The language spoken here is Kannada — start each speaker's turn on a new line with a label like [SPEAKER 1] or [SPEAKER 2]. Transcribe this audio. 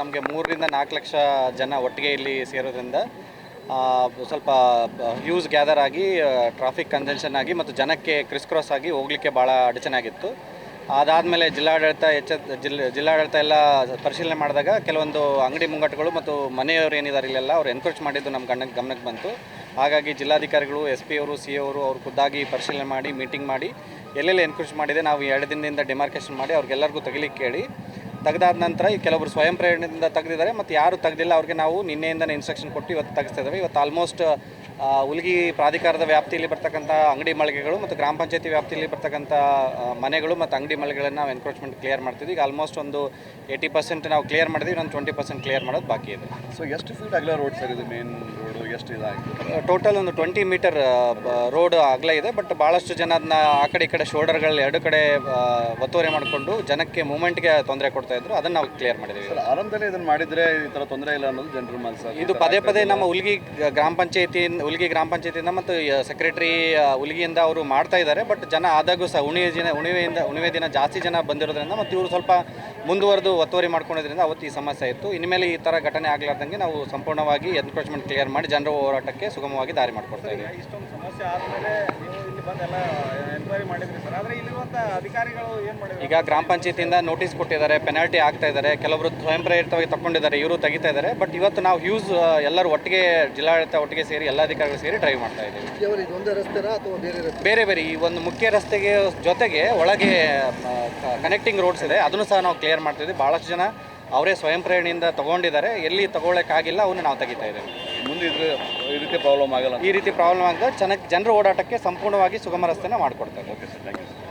[SPEAKER 1] ನಮಗೆ ಮೂರರಿಂದ ನಾಲ್ಕು ಲಕ್ಷ ಜನ ಒಟ್ಟಿಗೆ ಇಲ್ಲಿ ಸೇರೋದ್ರಿಂದ ಸ್ವಲ್ಪ ಯೂಸ್ ಗ್ಯಾದರ್ ಆಗಿ ಟ್ರಾಫಿಕ್ ಕಂಜೆನ್ಷನ್ ಆಗಿ ಮತ್ತು ಜನಕ್ಕೆ ಕ್ರಿಸ್ ಕ್ರಾಸ್ ಆಗಿ ಹೋಗ್ಲಿಕ್ಕೆ ಭಾಳ ಅಡಚಣೆ ಆಗಿತ್ತು. ಅದಾದಮೇಲೆ ಜಿಲ್ಲಾಡಳಿತ ಎಚ್ಚ ಜಿಲ್ಲೆ ಜಿಲ್ಲಾಡಳಿತ ಎಲ್ಲ ಪರಿಶೀಲನೆ ಮಾಡಿದಾಗ ಕೆಲವೊಂದು ಅಂಗಡಿ ಮುಂಗಟ್ಟುಗಳು ಮತ್ತು ಮನೆಯವರು ಏನಿದ್ದಾರೆ ಇಲ್ಲೆಲ್ಲ ಅವ್ರು ಎನ್ಕರೇಜ್ ಮಾಡಿದ್ದು ನಮ್ಮ ಗಮನಕ್ಕೆ ಗಮನಕ್ಕೆ ಬಂತು. ಹಾಗಾಗಿ ಜಿಲ್ಲಾಧಿಕಾರಿಗಳು, ಎಸ್ ಪಿ ಅವರು, ಸಿ ಅವರು ಅವ್ರು ಖುದ್ದಾಗಿ ಪರಿಶೀಲನೆ ಮಾಡಿ ಮೀಟಿಂಗ್ ಮಾಡಿ ಎಲ್ಲೆಲ್ಲಿ ಎನ್ಕರೇಜ್ ಮಾಡಿದೆ ನಾವು ಎರಡು ದಿನದಿಂದ ಡಿಮಾರ್ಕೇಷನ್ ಮಾಡಿ ಅವ್ರಿಗೆಲ್ಲರಿಗೂ ತೆಗಿಲಿಕ್ಕೆ ಹೇಳಿ ತೆಗೆದಾದ ನಂತರ ಈ ಕೆಲವೊಬ್ರು ಸ್ವಯಂ ಪ್ರೇರಣೆಯಿಂದ ತೆಗೆದಿದ್ದಾರೆ ಮತ್ತು ಯಾರು ತೆಗೆದಿಲ್ಲ. ಅವ್ರಿಗೆ ನಾವು ನಿನ್ನೆಯಿಂದನೇ ಇನ್ಸ್ಟ್ರಕ್ಷನ್ ಕೊಟ್ಟು ಇವತ್ತು ತೆಗೆಸ್ತಾ ಇದ್ದೇವೆ. ಇವತ್ತು ಆಲ್ಮೋಸ್ಟ್ ಉಲ್ಗಿ ಪ್ರಾಧಿಕಾರದ ವ್ಯಾಪ್ತಿಯಲ್ಲಿ ಬರ್ತಕ್ಕಂಥ ಅಂಗಡಿ ಮಳಿಗೆಗಳು ಮತ್ತು ಗ್ರಾಮ ಪಂಚಾಯತಿ ವ್ಯಾಪ್ತಿಯಲ್ಲಿ ಬರ್ತಕ್ಕಂಥ ಮನೆಗಳು ಮತ್ತು ಅಂಗಡಿ ಮಳಿಗೆಗಳನ್ನು ನಾವು ಎನ್ಕ್ರೋಚ್ಮೆಂಟ್ ಕ್ಲಿಯರ್ ಮಾಡ್ತಿದ್ವಿ. ಈಗ ಆಲ್ಮೋಸ್ಟ್ ಒಂದು ಏಯ್ಟಿ ಪರ್ಸೆಂಟ್ ನಾವು ಕ್ಲಿಯರ್ ಮಾಡಿದ್ವಿ ಇನ್ನೊಂದು ಟ್ವೆಂಟಿ ಪರ್ಸೆಂಟ್ ಕ್ಲಿಯರ್ ಮಾಡೋದು ಬಾಕಿ ಇದೆ.
[SPEAKER 2] ಸೊ ಎಷ್ಟು ಫೀಟ್ ಅಗಲ ರೋಡ್ ಸರ್ ಇದು ಮೇನ್ ರೋಡು ಎಷ್ಟು ಇದಾಗಿದೆ
[SPEAKER 1] ಟೋಟಲ್ ಒಂದು ಟ್ವೆಂಟಿ ಮೀಟರ್ ರೋಡ್ ಅಗಲ ಇದೆ. ಬಟ್ ಭಾಳಷ್ಟು ಜನ ಅದನ್ನ ಆ ಕಡೆ ಈ ಕಡೆ ಶೋಲ್ಡರ್ಗಳು ಎರಡು ಕಡೆ ಒತ್ತುವರಿ ಮಾಡಿಕೊಂಡು ಜನಕ್ಕೆ ಮೂಮೆಂಟ್ಗೆ ತೊಂದರೆ ಕೊಡ್ತಾ ಇದ್ರು ಅದನ್ನ ನಾವು ಕ್ಲಿಯರ್ ಮಾಡಿದ್ದೀವಿ
[SPEAKER 2] ಆರಂಭದಲ್ಲಿ ಇದನ್ನ ಮಾಡಿದ್ರೆ ಈ ತರ ತೊಂದರೆ ಇಲ್ಲ ಅನ್ನೋದು ಜನರ ಮನಸ್ಸು
[SPEAKER 1] ಇದು ಪದೇ ಪದೇ ನಮ್ಮ ಉಲ್ಗಿ ಗ್ರಾಮ ಪಂಚಾಯತಿ ಉಲ್ಗಿ ಗ್ರಾಮ ಪಂಚಾಯತಿಯಿಂದ ಮತ್ತು ಸೆಕ್ರೆಟರಿ ಉಲ್ಗಿಯಿಂದ ಅವರು ಮಾಡ್ತಾ ಇದ್ದಾರೆ ಬಟ್ ಜನ ಆದಾಗೂ ಸಹ ಉಣಿವೆ ದಿನ ಉಣಿವೆಯಿಂದ ಉಣಿವೆ ದಿನ ಜಾಸ್ತಿ ಜನ ಬಂದಿರೋದ್ರಿಂದ ಮತ್ತು ಇವರು ಸ್ವಲ್ಪ ಮುಂದುವರೆದು ಒತ್ತುವರಿ ಮಾಡ್ಕೊಂಡಿದ್ರಿಂದ ಅವತ್ತು ಈ ಸಮಸ್ಯೆ ಇತ್ತು. ಇನ್ಮೇಲೆ ಈ ಥರ ಘಟನೆ ಆಗಲಾರ್ದಂಗೆ ನಾವು ಸಂಪೂರ್ಣವಾಗಿ ಎನ್ಕ್ರೋಚ್ಮೆಂಟ್ ಕ್ಲಿಯರ್ ಮಾಡಿ ಜನರ ಹೋರಾಟಕ್ಕೆ ಸುಗಮವಾಗಿ ದಾರಿ ಮಾಡಿಕೊಡ್ತಾ ಇದ್ದೀವಿ.
[SPEAKER 3] ಎನ್ಕ್ವೈರಿ ಮಾಡಿದ್ರಿ ಸರ್ ಆದರೆ ಇಲ್ಲಿರುವಂಥ ಅಧಿಕಾರಿಗಳು ಏನು ಮಾಡಿದ್ರು?
[SPEAKER 1] ಈಗ ಗ್ರಾಮ ಪಂಚಾಯತಿಯಿಂದ ನೋಟಿಸ್ ಕೊಟ್ಟಿದ್ದಾರೆ ಪೆನಾಲ್ಟಿ ಆಗ್ತಾ ಇದ್ದಾರೆ ಕೆಲವರು ಸ್ವಯಂ ಪ್ರೇರಿತವಾಗಿ ತಗೊಂಡಿದ್ದಾರೆ ಇವರು ತೆಗಿತಾ ಇದ್ದಾರೆ ಬಟ್ ಇವತ್ತು ನಾವು ಹ್ಯೂಸ್ ಎಲ್ಲರೂ ಒಟ್ಟಿಗೆ ಜಿಲ್ಲಾಡಳಿತ ಒಟ್ಟಿಗೆ ಸೇರಿ ಎಲ್ಲ ಅಧಿಕಾರಿಗಳು ಸೇರಿ ಡ್ರೈವ್ ಮಾಡ್ತಾ ಇದ್ದೀವಿ.
[SPEAKER 4] ಇದೊಂದೇ ರಸ್ತೆನಾ ಅಥವಾ ಬೇರೆ ರಸ್ತೆ?
[SPEAKER 1] ಬೇರೆ ಬೇರೆ ಈ ಒಂದು ಮುಖ್ಯ ರಸ್ತೆಗೆ ಜೊತೆಗೆ ಒಳಗೆ ಕನೆಕ್ಟಿಂಗ್ ರೋಡ್ಸ್ ಇದೆ. ಅದನ್ನು ಸಹ ನಾವು ಕ್ಲಿಯರ್ ಮಾಡ್ತಿದ್ವಿ ಭಾಳಷ್ಟು ಜನ ಅವರೇ ಸ್ವಯಂ ಪ್ರೇರಣೆಯಿಂದ ತಗೊಂಡಿದ್ದಾರೆ. ಎಲ್ಲಿ ತಗೊಳ್ಳೋಕ್ಕಾಗಿಲ್ಲ ಅವನ್ನ ನಾವು ತೆಗಿತಾ ಇದ್ದೇವೆ.
[SPEAKER 2] ಮುಂದೆ ಈ ರೀತಿ ಪ್ರಾಬ್ಲಮ್ ಆಗಲ್ಲ
[SPEAKER 1] ಈ ರೀತಿ ಪ್ರಾಬ್ಲಮ್ ಆಗ ಚೆನ್ನಾಗಿ ಜನರ ಓಡಾಟಕ್ಕೆ ಸಂಪೂರ್ಣವಾಗಿ ಸುಗಮ ರಸ್ತೆನ ಮಾಡಿಕೊಡ್ತಾರೆ
[SPEAKER 2] ಓಕೆ ಸರ್ ಥ್ಯಾಂಕ್ ಯು